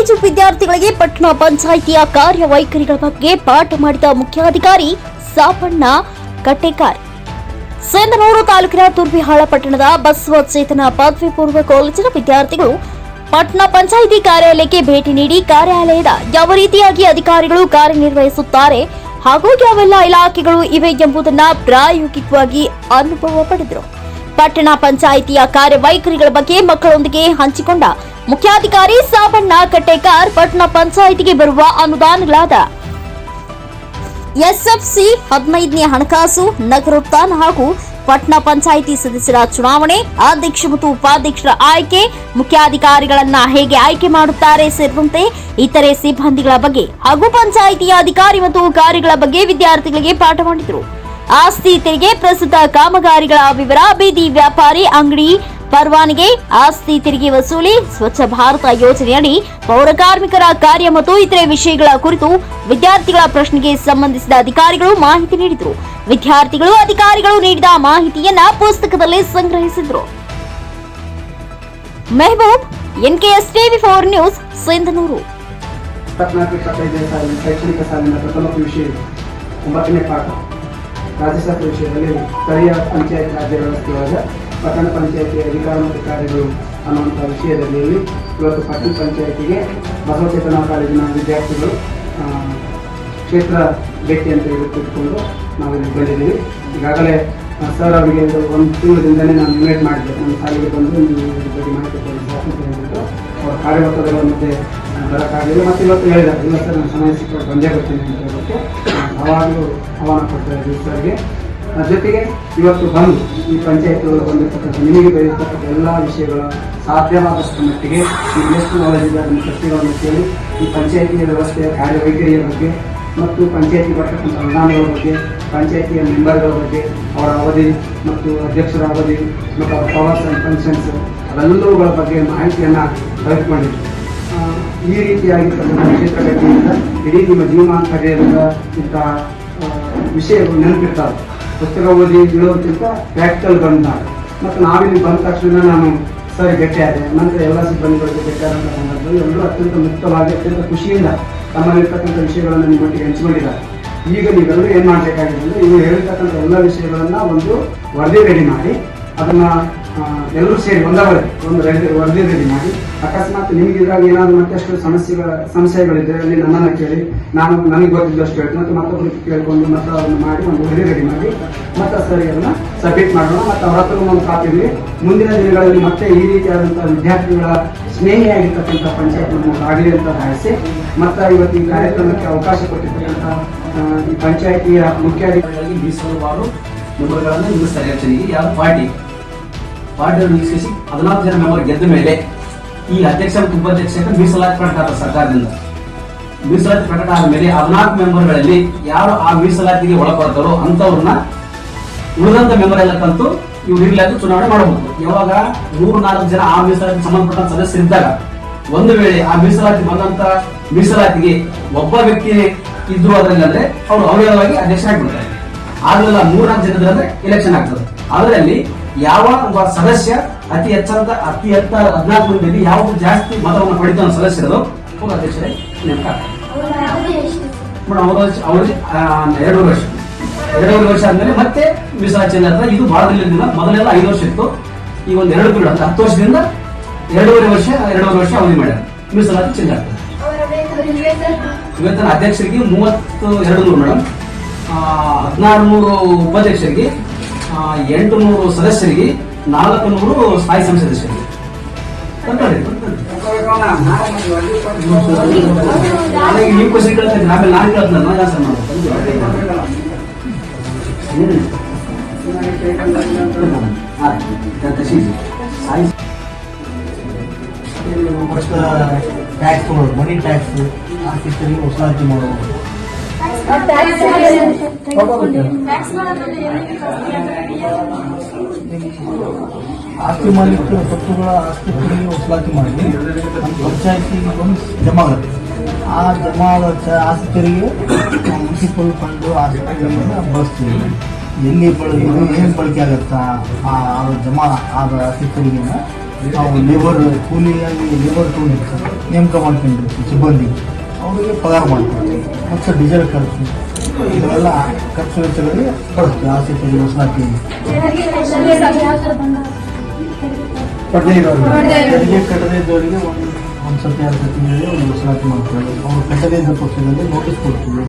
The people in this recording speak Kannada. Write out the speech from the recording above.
ಕಾಲೇಜು ವಿದ್ಯಾರ್ಥಿಗಳಿಗೆ ಪಟ್ಟಣ ಪಂಚಾಯಿತಿಯ ಕಾರ್ಯವೈಖರಿಗಳ ಬಗ್ಗೆ ಪಾಠ ಮಾಡಿದ ಮುಖ್ಯಾಧಿಕಾರಿ ಸಾಪಣ್ಣ ಕಟ್ಟೇಕಾರ್. ಸೇಂದನೂರು ತಾಲೂಕಿನ ತುರ್ಬಿಹಾಳ ಪಟ್ಟಣದ ಬಸವಚೇತನ ಪದವಿ ಪೂರ್ವ ಕಾಲೇಜಿನ ವಿದ್ಯಾರ್ಥಿಗಳು ಪಟ್ಟಣ ಪಂಚಾಯಿತಿ ಕಾರ್ಯಾಲಯಕ್ಕೆ ಭೇಟಿ ನೀಡಿ ಕಾರ್ಯಾಲಯದ ಯಾವ ರೀತಿಯಾಗಿ ಅಧಿಕಾರಿಗಳು ಕಾರ್ಯನಿರ್ವಹಿಸುತ್ತಾರೆ ಹಾಗೂ ಯಾವೆಲ್ಲ ಇಲಾಖೆಗಳು ಇವೆ ಎಂಬುದನ್ನು ಪ್ರಾಯೋಗಿಕವಾಗಿ ಅನುಭವ ಪಡೆದರು. ಪಟ್ಟಣ ಪಂಚಾಯಿತಿಯ ಕಾರ್ಯವೈಖರಿಗಳ ಬಗ್ಗೆ ಮಕ್ಕಳೊಂದಿಗೆ ಹಂಚಿಕೊಂಡ ಮುಖ್ಯಾಧಿಕಾರಿ ಸಾಬಣ್ಣ ಕಟ್ಟೇಕಾರ್ ಪಟ್ಟಣ ಪಂಚಾಯಿತಿಗೆ ಬರುವ ಅನುದಾನಗಳಾದ ಎಸ್ಎಫ್ಸಿ ಹದಿನೈದನೇ ಹಣಕಾಸು ನಗರೋತ್ಥಾನ ಹಾಗೂ ಪಟ್ಟಣ ಪಂಚಾಯಿತಿ ಸದಸ್ಯರ ಚುನಾವಣೆ, ಅಧ್ಯಕ್ಷ ಮತ್ತು ಉಪಾಧ್ಯಕ್ಷರ ಆಯ್ಕೆ, ಮುಖ್ಯಾಧಿಕಾರಿಗಳನ್ನ ಹೇಗೆ ಆಯ್ಕೆ ಮಾಡುತ್ತಾರೆ ಸೇರಿದಂತೆ ಇತರೆ ಸಿಬ್ಬಂದಿಗಳ ಬಗ್ಗೆ ಹಾಗೂ ಪಂಚಾಯಿತಿಯ ಅಧಿಕಾರಿ ಮತ್ತು ಕಾರ್ಯಗಳ ಬಗ್ಗೆ ವಿದ್ಯಾರ್ಥಿಗಳಿಗೆ ಪಾಠ ಮಾಡಿದರು. ಆಸ್ತಿ ತೆರಿಗೆ ಪ್ರಸ್ತುತ ಕಾಮಗಾರಿಗಳ ವಿವರ ಬೀದಿ ವ್ಯಾಪಾರಿ ಅಂಗಡಿ ಪರವಾನಗಿ ಆಸ್ತಿ ತೆರಿಗೆ ವಸೂಲಿ, ಸ್ವಚ್ಛ ಭಾರತ ಯೋಜನೆಯಡಿ ಪೌರ ಕಾರ್ಮಿಕರ ಕಾರ್ಯ ಮತ್ತು ಇತರೆ ವಿಷಯಗಳ ಕುರಿತು ವಿದ್ಯಾರ್ಥಿಗಳ ಪ್ರಶ್ನೆಗೆ ಸಂಬಂಧಿಸಿದ ಅಧಿಕಾರಿಗಳು ಮಾಹಿತಿ ನೀಡಿದರು. ವಿದ್ಯಾರ್ಥಿಗಳು, ಅಧಿಕಾರಿಗಳು ನೀಡಿದ ಮಾಹಿತಿಯನ್ನ ಪುಸ್ತಕದಲ್ಲಿ ಸಂಗ್ರಹಿಸಿದರು. Mehaboob, NKS TV four news, Sindhanur. ಶೈಕ್ಷಣಿಕ ಸಾಲಿನ ಪ್ರಥಮ ಒಂಬತ್ತನೇ ಪಾಠ. ರಾಜ್ಯಶಾಸ್ತ್ರ ವಿಷಯದಲ್ಲಿ ಸ್ಥಳೀಯ ಪಂಚಾಯತ್ ರಾಜ್ಯ ವ್ಯವಸ್ಥೆಯಾದ ಪಟ್ಟಣ ಪಂಚಾಯತಿಯ ಅಧಿಕಾರ ಮತ್ತು ಕಾರ್ಯಗಳು ಅನ್ನುವಂಥ ವಿಷಯದಲ್ಲಿ ಇವತ್ತು ಪಟ್ಟಣ ಪಂಚಾಯತಿಗೆ ಬಸವಚೇತನ ಕಾಲೇಜಿನ ವಿದ್ಯಾರ್ಥಿಗಳು ಕ್ಷೇತ್ರ ಭೇಟಿ ಅಂತ ತೆಗೆದುಕೊಂಡು ನಾವಿಲ್ಲಿ ಬಂದಿದ್ದೀವಿ. ಈಗಾಗಲೇ ಸರ್ ಅವರಿಗೆ ಒಂದು ತಿಂಗಳಿಂದಲೇ ನಾನು ಇನ್ವೈಟ್ ಮಾಡಿದ್ದೆ. ನಮ್ಮ ಶಾಲೆಗೆ ಬಂದು ನೀವು ಬಗ್ಗೆ ಮಾಹಿತಿ ಕಾರ್ಯಕರ್ತರ ಹೇಳ್ಬಿಟ್ಟು ಅವ್ರ ಕಾರ್ಯವತ್ತಗಳ ಮಧ್ಯೆ ಬರೋಕ್ಕಾಗಲಿಲ್ಲ. ಮತ್ತು ಇವತ್ತು ಹೇಳಿದ್ದಾರೆ. ಇಲ್ಲ ಸರ್, ನಾನು ಸಮಯ ಸಿಕ್ಕ ಬಂದೇ ಬರ್ತೀನಿ ಅಂತ ಹೇಳ್ಬಿಟ್ಟು ಅವಾಗಲೂ ಆಹ್ವಾನ ಕೊಡ್ತಾ ಇದ್ದೀವಿ ಸರ್ಗೆ. ಜೊತೆಗೆ ಇವತ್ತು ಬಂದು ಈ ಪಂಚಾಯತ್ ಬಂದಿರತಕ್ಕಂಥ ನಿಮಗೆ ಬೆಳೆದಿರ್ತಕ್ಕಂಥ ಎಲ್ಲ ವಿಷಯಗಳ ಸಾಧ್ಯವಾದಷ್ಟು ಮಟ್ಟಿಗೆ ಈ ಎಷ್ಟು ನಾಲೆಜ್ ಇದೆ ಅದನ್ನು ಕೇಳಿ, ಈ ಪಂಚಾಯತಿಯ ವ್ಯವಸ್ಥೆಯ ಕಾರ್ಯವೈಖರಿಯ ಬಗ್ಗೆ ಮತ್ತು ಪಂಚಾಯತಿ ಬರ್ತಕ್ಕಂಥ ಅನುದಾನಗಳ ಬಗ್ಗೆ, ಪಂಚಾಯತಿಯ ಮೆಂಬರ್ಗಳ ಬಗ್ಗೆ, ಅವರ ಅವಧಿ ಮತ್ತು ಅಧ್ಯಕ್ಷರ ಅವಧಿ ಮತ್ತು ಅವರ ಪವರ್ಸ್ ಆ್ಯಂಡ್ ಫಂಕ್ಷನ್ಸ್ ಅವೆಲ್ಲವುಗಳ ಬಗ್ಗೆ ಮಾಹಿತಿಯನ್ನು ಕಲೆಕ್ಟ್ ಈ ರೀತಿಯಾಗಿರ್ತಕ್ಕಂಥ ಕ್ಷೇತ್ರ ಭೇಟಿಯಿಂದ ಇಡೀ ನಿಮ್ಮ ಜೀವಮಾಂತರ್ಯದಿಂದ ಇಂತಹ ಇಂಥ ವಿಷಯಗಳು ನೆನಪಿರ್ತಾವೆ. ಪುಸ್ತಕ ಓದಿ ಬೀಳೋದಕ್ಕಿಂತ ಪ್ರಾಕ್ಟಿಕಲ್ ಬಂದಾಗ ಮತ್ತು ನಾವಿಲ್ಲಿ ಬಂದ ತಕ್ಷಣ ನಾನು, ಸರಿ ಭೇಟಿಯಾದೆ ನಂತರ ಎಲ್ಲ ಸಿಬ್ಬಂದಿಗಳಿಗೆ ಭೇಟಿಯಾದಂಥ ಸಂದರ್ಭದಲ್ಲಿ ಎಲ್ಲರೂ ಅತ್ಯಂತ ಮುಕ್ತವಾಗಿ, ಅತ್ಯಂತ ಖುಷಿಯಿಂದ ತಮ್ಮಲ್ಲಿರ್ತಕ್ಕಂಥ ವಿಷಯಗಳನ್ನು ನಿಮ್ಮೊಟ್ಟಿಗೆ ಹಂಚಿಕೊಂಡಿದ್ದಾರೆ. ಈಗ ನೀವೆಲ್ಲರೂ ಏನು ಮಾಡಬೇಕಾಗಿದೆ ಅಂದರೆ ನೀವು ಹೇಳ್ತಕ್ಕಂಥ ಎಲ್ಲ ವಿಷಯಗಳನ್ನು ಒಂದು ವರದಿ ರೆಡಿ ಮಾಡಿ, ಅದನ್ನು ಎಲ್ಲರೂ ಸೇರಿ ಒಂದೇ ಒಂದು ವರದಿ ರೆಡಿ ಮಾಡಿ, ಅಕಸ್ಮಾತ್ ನಿಮ್ಗೆ ಇದ್ರಾಗ ಏನಾದ್ರು ಮತ್ತಷ್ಟು ಸಮಸ್ಯೆಗಳ ಸಮಸ್ಯೆಗಳಿದ್ರೆ ಅಲ್ಲಿ ನನ್ನನ್ನು ಕೇಳಿ, ನಾನು ನನಗೆ ಗೊತ್ತಿದ್ದಷ್ಟು ಹೇಳಿ ಮತ್ತು ಮತ್ತೊಬ್ಬರಿಗೆ ಕೇಳಿಕೊಂಡು ಮತ್ತೆ ಅದನ್ನು ಮಾಡಿ ಒಂದು ವರದಿ ರೆಡಿ ಮಾಡಿ, ಮತ್ತೆ ಸರಿ ಅದನ್ನು ಸಬ್ಮಿಟ್ ಮಾಡೋಣ. ಮತ್ತು ಅವ್ರ ಹತ್ರ ಒಂದು ಕಾಪಿಲಿ ಮುಂದಿನ ದಿನಗಳಲ್ಲಿ ಮತ್ತೆ ಈ ರೀತಿಯಾದಂಥ ವಿದ್ಯಾರ್ಥಿಗಳ ಸ್ನೇಹಿಯಾಗಿರ್ತಕ್ಕಂಥ ಪಂಚಾಯತ್ ನಮಗೆ ಆಗಲಿ ಅಂತ ಭಾವಿಸಿ, ಮತ್ತು ಇವತ್ತು ಈ ಕಾರ್ಯಕ್ರಮಕ್ಕೆ ಅವಕಾಶ ಕೊಟ್ಟಿರ್ತಕ್ಕಂಥ ಈ ಪಂಚಾಯತಿಯ ಮುಖ್ಯ ಗಳಿಗೆ ಮೀಸಲುವಾರು ಮೆಂಬರ್ಗಳನ್ನು ಸರಿಯಾಗಿ ಎಲೆಕ್ಷನ್ಗೆ ಯಾವ ಪಾರ್ಟಿ ಪಾರ್ಟಿಯನ್ನು ವೀಕ್ಷಿಸಿ ಹದಿನಾಲ್ಕು ಜನ ಮೆಂಬರ್ ಗೆದ್ದ ಮೇಲೆ ಈ ಅಧ್ಯಕ್ಷ ಮತ್ತು ಉಪಾಧ್ಯಕ್ಷಕ್ಕೆ ಮೀಸಲಾತಿ ಪ್ರಕಟ ಸರ್ಕಾರದಿಂದ. ಮೀಸಲಾತಿ ಪ್ರಕಟ ಆದಮೇಲೆ ಹದಿನಾಲ್ಕು ಮೆಂಬರ್ಗಳಲ್ಲಿ ಯಾರು ಆ ಮೀಸಲಾತಿಗೆ ಒಳಪಡ್ತಾರೋ ಅಂಥವ್ರನ್ನ ಉಳಿದಂತ ಮೆಂಬರ್ ಎಲ್ಲ ಕಂತು ಇವ್ರು ಚುನಾವಣೆ ಮಾಡಬಹುದು ಯಾವಾಗ ಮೂರು, ನಾಲ್ಕು ಜನ ಆ ಮೀಸಲಾತಿ ಸಂಬಂಧಪಟ್ಟ ಸದಸ್ಯರಿದ್ದಾಗ ಒಂದು ವೇಳೆ ಆ ಮೀಸಲಾತಿ ಬಂದಂತ ಮೀಸಲಾತಿಗೆ ಒಬ್ಬ ವ್ಯಕ್ತಿ ಇದ್ರು ಅದರಲ್ಲಿ ಅಂದ್ರೆ ಅವರು ಅಧ್ಯಕ್ಷ ಅಧ್ಯಕ್ಷರಾಗ್ಬಿಡ್ತಾರೆ ಆದ್ರೆಲ್ಲ ಮೂರ್ನಾಲ್ಕು ಜನದ್ರೆ ಎಲೆಕ್ಷನ್ ಆಗ್ತದೆ. ಅದರಲ್ಲಿ ಯಾವ ಸದಸ್ಯ ಅತಿ ಹೆಚ್ಚಾದ ಅತಿ ಹೆಚ್ಚ ಹದಿನಾಲ್ಕು ಮಂದಿಯಲ್ಲಿ ಯಾವುದು ಜಾಸ್ತಿ ಮತವನ್ನು ಪಡಿತಾನ ಸದಸ್ಯರು ಉಪಾಧ್ಯಕ್ಷರೇ ಅಧ್ಯಕ್ಷರೇ ನೇಮಕ ಮೇಡಮ್ ಅವರು ಅವ್ರಿಗೆ ಎರಡೂವರೆ ವರ್ಷ. ಎರಡೂವರೆ ವರ್ಷ ಆದ್ಮೇಲೆ ಮತ್ತೆ ಮೀಸಲಾತಿ ಚೇಂಜ್ ಆಗ್ತದೆ ಇದು ಬಹಳ ದಿನ ಮೊದಲೆಲ್ಲ ಐದು ವರ್ಷ ಇತ್ತು. ಈಗ ಒಂದು ಎರಡು ಪೀರಿಯಡ್ ಅಂದ್ರೆ ಹತ್ತು ವರ್ಷದಿಂದ ಎರಡೂವರೆ ವರ್ಷ ಎರಡೂವರೆ ವರ್ಷ ಅವಧಿ ಮಾಡ್ಯಾರ ಮೀಸಲಾತಿ ಚೇಂಜ್ ಆಗ್ತದೆ. ಇವತ್ತಿನ ಅಧ್ಯಕ್ಷರಿಗೆ ಮೂವತ್ತು ಎರಡು ನೂರು ಮೇಡಮ್ ಹದಿನಾರು ನೂರು ಉಪಾಧ್ಯಕ್ಷರಿಗೆ ಎಂಟು ನೂರು ಸದಸ್ಯರಿಗೆ ನಾಲ್ಕು ನೂರು ಸ್ಥಾಯಿ ಸಂಸ್ಥೆ ಸದಸ್ಯರಿಗೆ ನೀವು ಕ್ವಶನ್ ಕೇಳ್ತೀನಿ ಆಮೇಲೆ ನಾನು ಕೇಳ್ತೀನಿ ನಾನು ಜಾಸ್ತಿ ಮಾಡೋದು ಫಸ್ಟ್ ಟ್ಯಾಕ್ಸ್ ಮನಿ ಟ್ಯಾಕ್ಸ್ ಆ ತೆರಿಗೆ ವಸೂಲಾತಿ ಮಾಡೋದು ಆಸ್ತಿ ಮಾಲೀಕರ ಸ್ವತ್ತುಗಳ ಆಸ್ತಿ ತೆರಿಗೆ ವಸೂಲಾತಿ ಮಾಡಿ ನಮ್ಮ ಪಂಚಾಯತಿಗೆ ಬಂದು ಜಮಾ ಆಗುತ್ತೆ. ಆ ಜಮಾ ಆದ ಆಸ್ತಿ ತೆರಿಗೆ ಮುನ್ಸಿಪಲ್ ಫಂಡು, ಆಸ್ತಿ ಬಳಸ್ತೀವಿ. ಎಲ್ಲಿ ಬಳಕೆ ಏನು ಬಳಕೆ ಆಗುತ್ತಾ? ಆ ಆ ಜಮಾ ಆದ ಆಸ್ತಿ ತೆರಿಗೆನ ನಾವು ಲೇಬರ್ ಕೂಲಿಯಾಗಿ ಲೇಬರ್ ತೊಗೊಂಡಿರ್ತಾರೆ. ನೇಮಕ ಮಾಡ್ಕೊಂಡಿರ್ತೀವಿ, ಸಿಬ್ಬಂದಿ. ಅವರಿಗೆ ಪಗಾರ ಮಾಡ್ತೀವಿ ಮತ್ತು ಡೀಸೆಲ್ ಖರ್ಚು. ಇದೆಲ್ಲ ಖರ್ಚು ವೆಚ್ಚಗಳಿಗೆ ಬರುತ್ತೆ ಆಸೆ ತೆರಿಗೆ ವಸೂಲಾತಿ ಕೊಡದೇ ಇರೋರಿಗೆ ತೆರಿಗೆ ಕಟ್ಟದೇ ಇದ್ದವರಿಗೆ ಒಂದು ಒಂದು ಸತಿ ಎರಡು ಸತಿ ಹೇಳಿ ಒಂದು ವಸೂಲಾತಿ ಮಾಡ್ತಾರೆ. ಅವರು ಕಟ್ಟದೇ ಇದ್ದ ಪಕ್ಷದಲ್ಲಿ ನೋಟಿಸ್ ಕೊಡ್ತೀವಿ